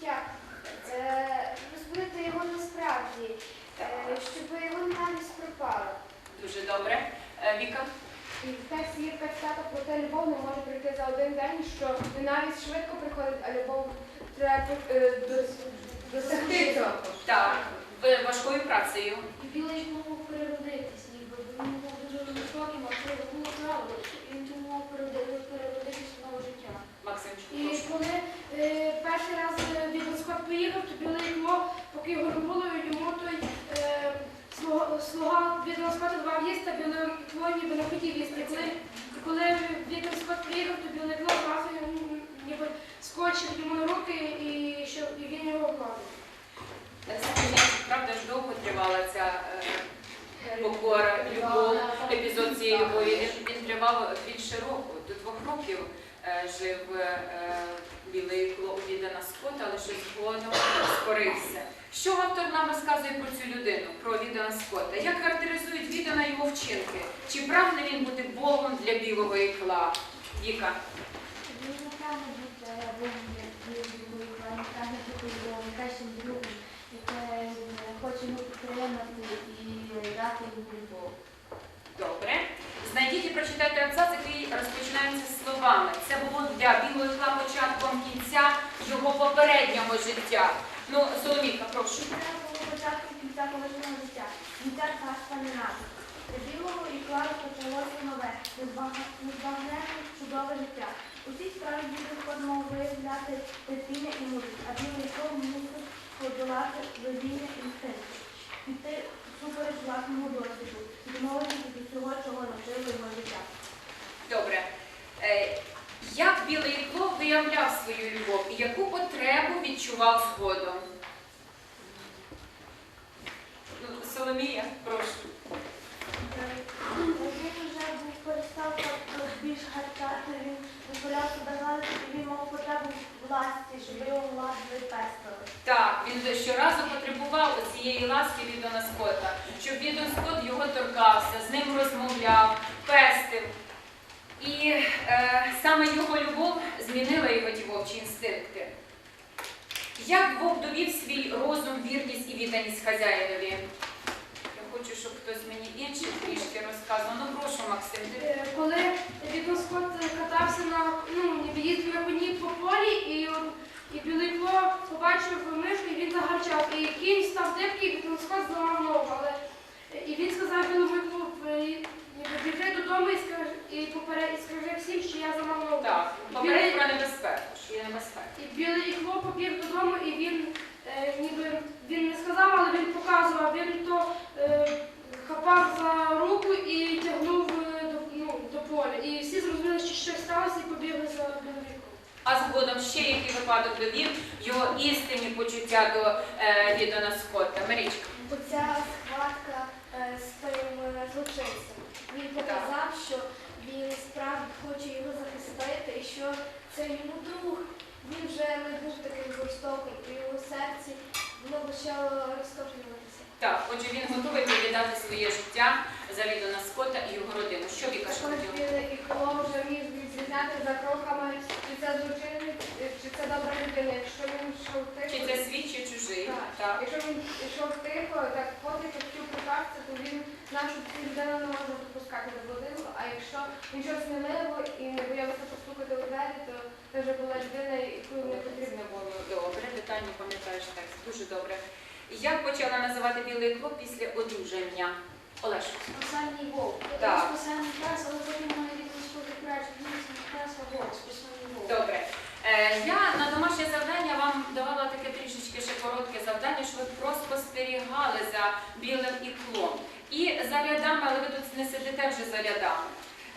життя, е, розбудити його насправді, е, щоб його ненависть пропала. Дуже добре. Е, Віка? І в тексті є цитата про те, любов не може прийти за один день, що ненависть швидко приходить, а любов треба е, досягти цього. Так. Важкою працею. І білий мов переродитись, ніби бо він був дуже високим, а це було правда. Він тому перероди- переродитись в нове життя. Максимчик, І коли е, перший раз поїхав, то білий кло, поки його було, йому той е, слуга, слуга Віденскота давав їсти, білий кло ніби не хотів їсти. Коли, коли Віденскот приїхав, то білий кло зразу йому ніби скочив йому на руки і, щоб, і він його обгладив. Е, правда ж довго тривала ця е, покора, любов, епізод цієї любові. Він, він тривав більше року, до двох років е, жив е, білий кло у Відана Скотта, але щось згодом скорився. Що автор нам розказує про цю людину, про Відана Скотта? Як характеризують Відана його вчинки? Чи прагне він бути Богом для білого ікла? Віка. Він не прагне бути Богом білої він прагне бути його найкращим другом, яке хоче його підтримати і дати йому любов. Добре. Знайдіть і прочитайте абзац, який розпочинається словами. Це було для білого ікла початком кінця його попереднього життя. Ну, Соломійка, прошу. Це було початком кінця колишнього життя, кінця царства ненависті. Для білого ікла розпочалося нове, незбагненне, чудове життя. У цій справі буде складно виявляти терпіння і мудрість, а білий ікла мусить подолати видіння інстинкту, піти супереч власному досвіду, відмовитися від усього, чого навчило його життя. Добре. Е, як білий ікло виявляв свою любов і яку потребу відчував згодом? Ну, Соломія, прошу. Він вже був перестав так більш гарчати, він дозволяв себе гладити, і він мав потребу в ласті, щоб його гладили пестили. Так, він щоразу потребував цієї ласки від Дона Скотта, щоб Відон Скотт його торкався, з ним розмовляв, пестив. І е, саме його любов змінила його ті вовчі інстинкти. Як Бог довів свій розум, вірність і відданість хазяїнові? Я хочу, щоб хтось мені інший трішки розказував. Ну прошу, Максим, ти Е, Коли Віденскот катався на ну, їздив на коні по полі, і, і білий кло побачив мишку, і він загарчав. І кінь став дибки, і Віденскот зламав ногу. Але і він сказав білому клу, біжи додому і скажи, і, попере, і скажи всім, що я ногу. так, попередь про небезпеку, що є небезпека. І білий кло побіг додому, і він е, ніби він не сказав, але він показував. Він то е, хапав за руку і тягнув е, до, ну, до поля. І всі зрозуміли, що щось сталося, і побігли за білим. А згодом ще який випадок довів його істинні почуття до е, Відона Скотта. Марічка. Оця схватка е, з тим е, злочинцем. Він показав, що він справді хоче його захистити і що це йому друг. Він вже не був таким жорстоким, і його серці воно почало розтоплюватися. Так, отже, він готовий віддати своє життя за Відона Скотта і його родину. Що Віка Також білий і кло вже міг відрізняти за кроками, чи це злочинник, чи це добра людина. Якщо він йшов тихо. Чи це свій, чи чужий? Так. Так. якщо він йшов тихо, так потихо хотів прокатися, то він що цю людину не можна допускати до будинку. А якщо він йшов сміливо і не боявся постукати у двері, то це вже була людина, яку не потрібно було. Добре, детально пам'ятаєш текст. Дуже добре. Як почала називати білий клоп після одруження? Олеж. Спасальний вовк. Так. Спасальний пес, але потім має краще. Він пес, вовк, спасальний вовк. Добре. Е, я на домашнє завдання вам давала таке трішечки ще коротке завдання, щоб ви проспостерігали за білим іклом. І за рядами, але ви тут не сидите вже за рядами.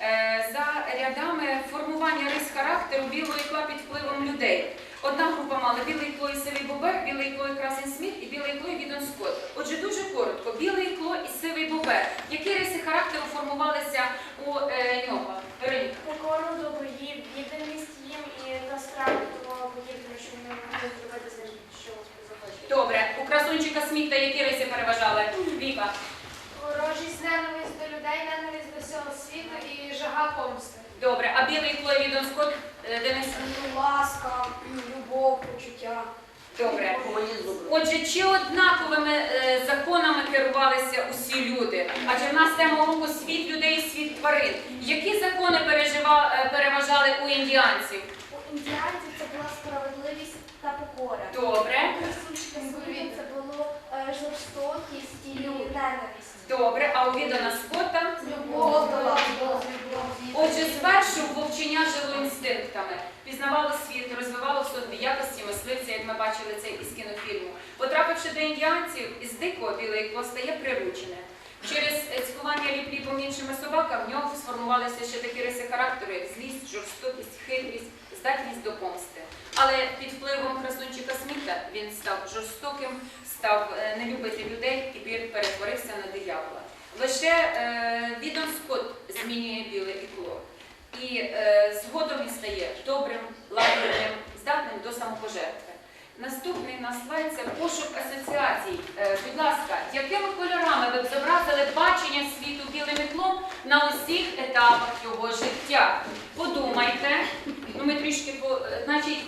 Е, за рядами формування рис характеру білого ікла під впливом людей. Одна група мала білий ікло і сивий бобер, білий ікло і красень сміх і білий ікло і відон скот. Отже, дуже коротко. Білий ікло і сивий бобер. Які риси характеру формувалися у е, нього? Покору до боїв, відданість зробити з ним. Добре, у красунчика Сміта які риси переважали? Віка. Ворожість, ненависть до людей, ненависть до всього світу і жага помсти. Добре, а білий клой Відон Скотт, е, Денис? Ласка, любов, почуття. Добре. Отже, чи однаковими е, законами керувалися усі люди? Адже в нас тема уроку світ людей світ тварин. Які закони пережива, е, переважали у індіанців? Індіанців це була справедливість та покора. Добре. Світом це було е, жорстокість і ненависть. Добре, а у відана Скотта? Любов була Отже, спершу вовчення жило інстинктами, пізнавало світ, розвивало в собі якості мисливця, як ми бачили це із кінофільму. Потрапивши до індіанців, із дикого ікло стає приручене. Через цькування ліпліпом іншими собаками в нього сформувалися ще такі риси характеру, як злість, жорстокість, хитрість, здатність до помсти. Але під впливом красунчика Сміта він став жорстоким, став е, не любити людей і перетворився на диявола. Лише е, Відон Скотт змінює біле ікло. І е, згодом він стає добрим, лагідним, здатним до самопожертви. Наступний на слайд це пошук асоціацій. Е, будь ласка, якими кольорами ви б зобразили бачення світу білим іклом на усіх етапах його життя? Подумайте. Ну, ми трішки по. е, Значить,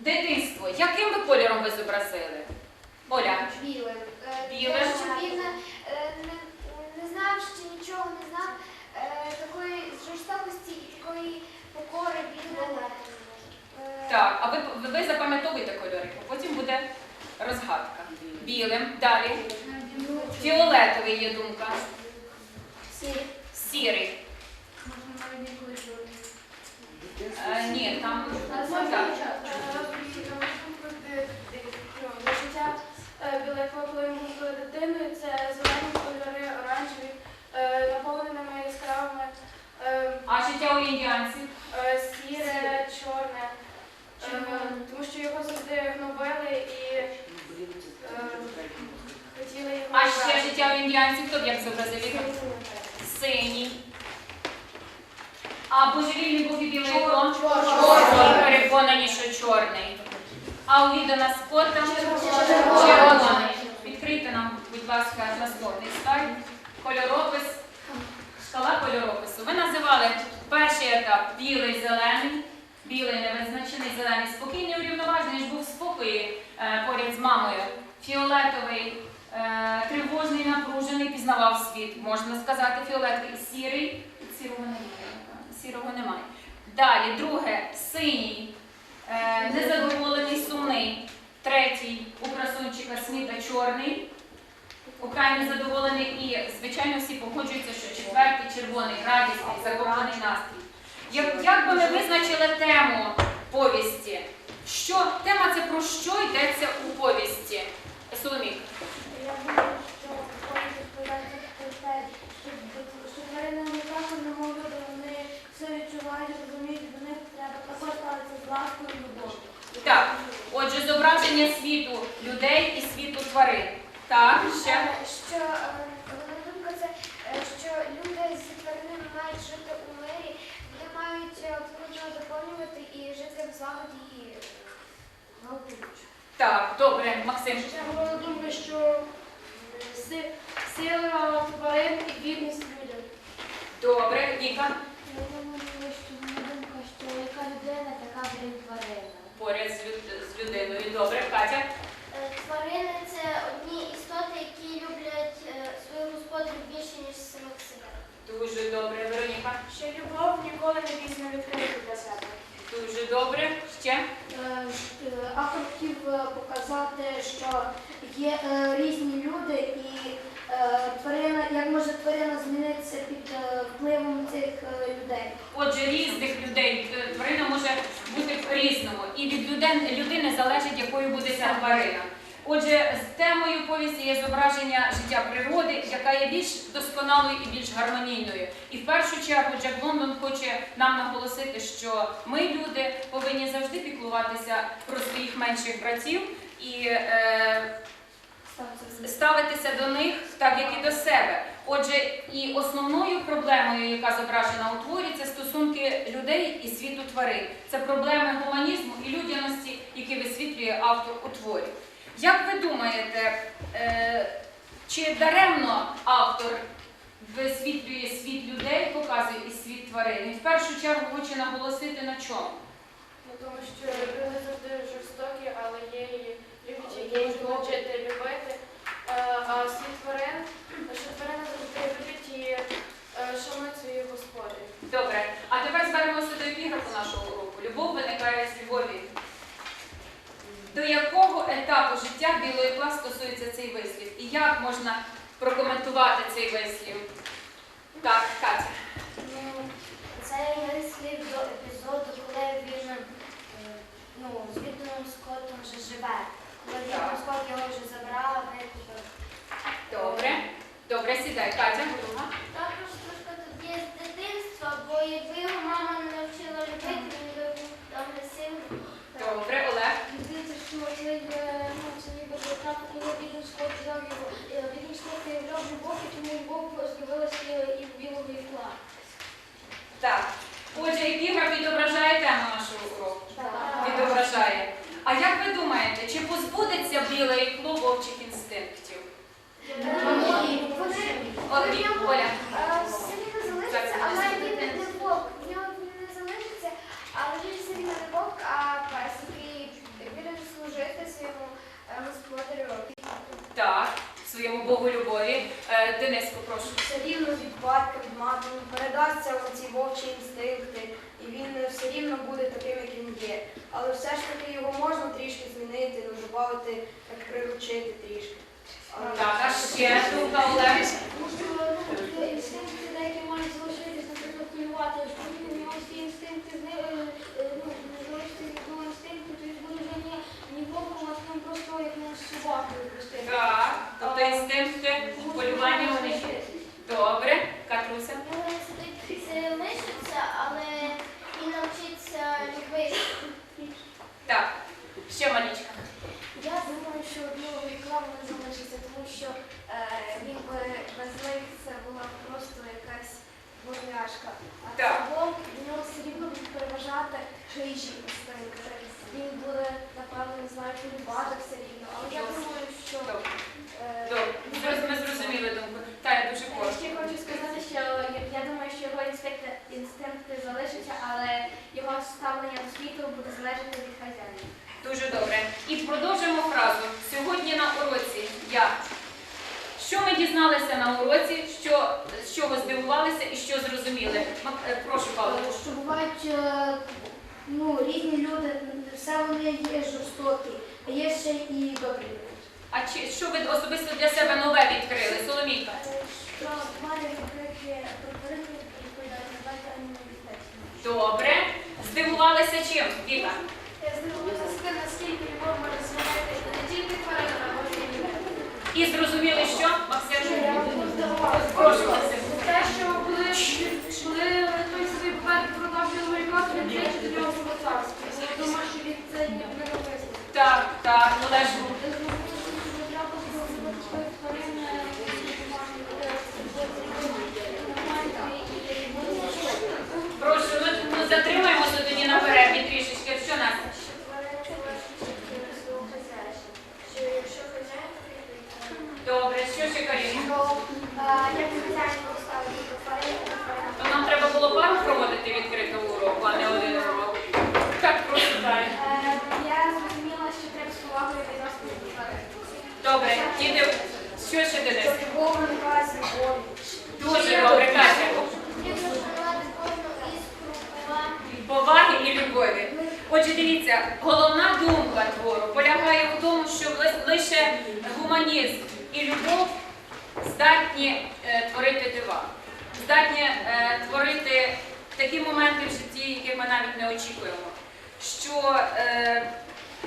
дитинство. Яким би кольором ви зобразили? Оля. Білим. Е, Білим. тому що він е, не, не знав, ще нічого не знав е, такої жорстокості і такої покори він не е, Так, а ви, ви, запам'ятовуєте кольори, бо потім буде розгадка. Білим. Далі. Фіолетовий є думка. Сірий. Е, ні, там так. До життя білого, коли ми були дитиною, це зелені кольори, оранжеві, е, наповненими яскравими, е, А життя у індіанців? е, сіре, чорне. Е, Тому що його завжди гнобили і е, хотіли його. А ще вбрати. життя у індіанців хто б як зобразив? Віка? Синій. А божевільний був і білий іклон? Чорний. Переконані, що чорний. А у Відана Скотта? Червоний. Відкрийте нам, будь ласка, наступний слайд. Кольоропис. Шкала кольоропису. Ви називали перший етап білий, зелений. Білий невизначений, зелений спокійний, урівноважений, ж був в спокої е, поряд з мамою. Фіолетовий, тривожний, напружений, пізнавав світ. Можна сказати, фіолетовий, сірий. Сірого немає. Сірого немає. Далі, друге, синій, е, незадоволений, сумний. Третій у красунчика Сміта чорний. Украй незадоволений і, звичайно, всі погоджуються, що четвертий червоний, радісний, захоплений настрій. Як, як би ми визначили тему повісті? Що тема це про що йдеться у повісті? Соломік. Я думаю, що хочуть відповідати про те, що, що тварини не просто не можуть, вони все відчувають, розуміють, до них треба також ставитися з ласкою і любов'ю. Так, отже, зображення світу людей і світу тварин. Так, ще. Е, Що е, головна думка це, е, що люди з тваринами мають жити у мирі, вони мають е, один доповнювати і жити в злагоді і е, благополуччя. Так, добре, Максим. Ще головна думка, що сила тварин і бідність людям. Добре, Віка. Я думаю, що моя думка, що яка людина, така буде тварина. Поряд з, люд- з людиною. Добре, Катя. Е, Тварини це одні істоти, які люблять е, свою господарю більше, ніж самих себе. Дуже добре, Вероніка. Що любов ніколи не пізно відкрити для себе. Дуже добре. Ще. Е, Автор хотів е, показати, що є е, різні люди і е, тварина, як може тварина змінитися під е, впливом цих е, людей. Отже, різних людей е, тварина може бути різному. І від люден- людини залежить, якою буде ця тварина. Отже, з темою повісті є зображення життя природи, яка є більш досконалою і більш гармонійною. І в першу чергу Джек Лондон хоче нам наголосити, що ми, люди, повинні завжди піклуватися про своїх менших братів і е, ставитися до них так, як і до себе. Отже, і основною проблемою, яка зображена у творі, це стосунки людей і світу тварин. Це проблеми гуманізму і людяності, які висвітлює автор у творі. Як ви думаєте, е, чи даремно автор висвітлює світ людей, показує і світ тварин? І в першу чергу хоче наголосити на чому? Ну, тому що люди завжди жорстокі, але є і люди, які хочуть любити. Е, а світ тварин, що тварини Добре, а тепер звернемося до епіграфу нашого уроку. Любов виникає з любові. До якого етапу життя білої пла стосується цей вислів? І як можна прокоментувати цей вислів? Так, Катя. Ну, Цей вислів до епізоду, коли він е, ну, з відданим скотом вже живе. Коли відданий скот його вже забрав, викупив. Добре, добре, сідай, Катя, друга бо якби його мама не навчила любити, він би був агресивний. Добре, Олег. Здається, що е, це ніби ж етап, коли Віден Скотт взяв його, е, Віден Скотт виявляв любов, і тому любов з'явилася і в білого ікла. Так. Отже, епіграф відображає тему нашого уроку. Відображає. А як ви думаєте, чи позбудеться біле ікло вовчих інстинктів? Ві- Оля. Все рівно залишиться, але він не вовк. В нього він не залишиться, але він все рівно не вовк, а пес, який буде служити своєму е, господарю. Так, своєму Богу любові. Денис, попрошу. Все рівно від батька, від матері передасться ці вовчі інстинкти, і він все рівно буде таким, як він є. Але все ж таки його можна трішки змінити, ну, додати, так приручити трішки. Так, а ще думка Олег. Тому що ну, інстинкти деякі мають залишитись, наприклад, полювати, якщо він у нього всі інстинкти зни- е, е, ну, не залишиться ніякого інстинкту, то він буде вже не, не вовком, а таким просто як не собакою простим. Так, тобто інстинкти полювання вони є. Добре, Катруся. Це лишиться, але він навчиться любити. Так, ще малічка. Я думаю, що одного вікла не залишиться, тому що е, він би без них це була просто якась бурняшка. А Так. це вовк, в нього все рівно буде переважати хижі інстинкти. Він буде, напевно, не знаю, полюбати все рівно. Але я думаю, що Добре, е, добре. Зроз- Ми зрозуміли думку. Тая, дуже коротко. Ще хочу сказати, що я, я думаю, що його інстинкти, інстинкти залишаться, але його ставлення до світу буде залежати від хазяїна. Дуже добре. І продовжимо фразу. Сьогодні на уроці я. Що ми дізналися на уроці, що, з чого здивувалися і що зрозуміли? Мак- е, Прошу, Павло. Що бувають е, ну, різні люди, все вони є жорстокі, а є ще і добрі люди. А чи що ви особисто для себе нове відкрили? Соломійка? що має відкрити приклади відповідати на батька, а не небезпечно. Добре. Здивувалися чим? Віка? Я здивуюся, наскільки любов може змінити не тільки тварин, а може і людей. І зрозуміли, що? Максим? Прошу, Максим. Те, що коли, коли той собі поперед продав білого ікла, то він тричі до нього було царство. Я думаю, що він це не написано. Так, так, Олеж. Прошу, ну, ну затримаємося тоді на перерві трішечки. Що нас? Що якщо хазяїн такий, Добре, що ще Каріна? то як хазяїн поставити до тварин, то тварин То нам треба було пару проводити відкритого уроку, а не один урок. Так, просто далі. Е, Я зрозуміла, що треба з повагою відносити до тварин. Добре, діти, що ще Денис? Дуже добре, Катя. Поваги і любові. Отже, дивіться, головна думка твору полягає в тому, що лише гуманізм і любов здатні е, творити дива, здатні е, творити такі моменти в житті, яких ми навіть не очікуємо. Що е,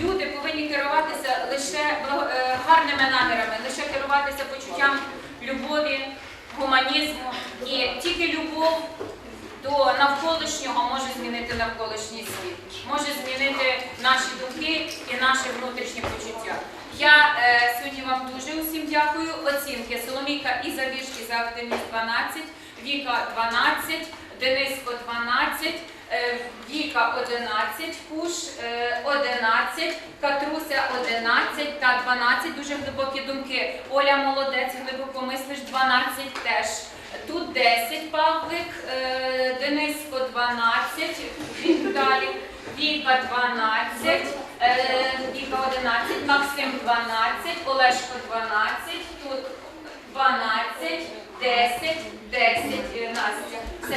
люди повинні керуватися лише е, гарними намірами, лише керуватися почуттям любові, гуманізму. І тільки любов до навколишнього може змінити навколишній світ, може змінити наші думки і наші внутрішні почуття. Я е, сьогодні вам дуже усім дякую. Оцінки Соломійка і за за активність 12, Віка 12, Дениско 12, е, Віка 11, Куш е, 11, Катруся 11 та 12. Дуже глибокі думки. Оля молодець, глибоко мислиш 12 теж. Тут 10 Павлик, е, Дениско 12, Віталій, Віка 12, е, Віка 11, Максим 12, Олешко 12, тут 12, 10, 10, е, Настя. Все,